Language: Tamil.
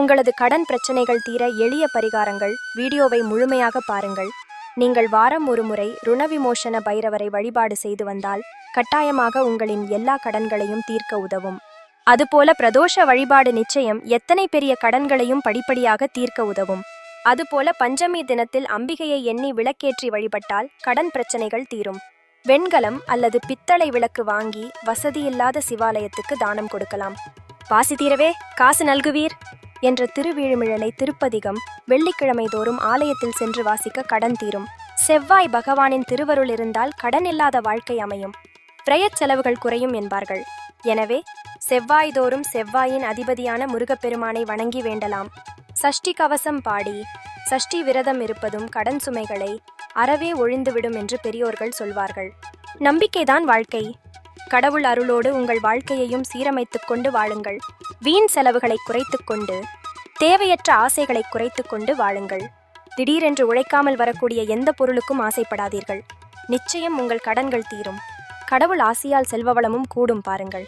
உங்களது கடன் பிரச்சனைகள் தீர எளிய பரிகாரங்கள். வீடியோவை முழுமையாக பாருங்கள். நீங்கள் வாரம் ஒரு முறை ருண விமோசன பைரவரை வழிபாடு செய்து வந்தால் கட்டாயமாக உங்களின் எல்லா கடன்களையும் தீர்க்க உதவும். அதுபோல பிரதோஷ வழிபாடு நிச்சயம் எத்தனை பெரிய கடன்களையும் படிப்படியாக தீர்க்க உதவும். அதுபோல பஞ்சமி தினத்தில் அம்பிகையை எண்ணி விளக்கேற்றி வழிபட்டால் கடன் பிரச்சனைகள் தீரும். வெண்கலம் அல்லது பித்தளை விளக்கு வாங்கி வசதியில்லாத சிவாலயத்துக்கு தானம் கொடுக்கலாம். வாசி தீரவே காசு நல்குவீர். என்ற திருவிழுமிழலை திருப்பதிகம் வெள்ளிக்கிழமை தோறும் ஆலயத்தில் சென்று வாசிக்க கடன் தீரும். செவ்வாய் பகவானின் திருவருள் இருந்தால் கடன் இல்லாத வாழ்க்கை அமையும். பிரயச் செலவுகள் குறையும் என்பார்கள். எனவே செவ்வாய் தோறும் செவ்வாயின் அதிபதியான முருகப்பெருமானை வணங்கி வேண்டலாம். சஷ்டி கவசம் பாடி சஷ்டி விரதம் இருப்பதும் கடன் சுமைகளை அறவே ஒழிந்துவிடும் என்று பெரியோர்கள் சொல்வார்கள். நம்பிக்கைதான் வாழ்க்கை. கடவுள் அருளோடு உங்கள் வாழ்க்கையையும் சீரமைத்துக் கொண்டு வாழுங்கள். வீண் செலவுகளை குறைத்துக் கொண்டு தேவையற்ற ஆசைகளை குறைத்துக் கொண்டு வாழுங்கள். திடீரென்று உழைக்காமல் வரக்கூடிய எந்த பொருளுக்கும் ஆசைப்படாதீர்கள். நிச்சயம் உங்கள் கடன்கள் தீரும். கடவுள் ஆசியால் செல்வவளமும் கூடும் பாருங்கள்.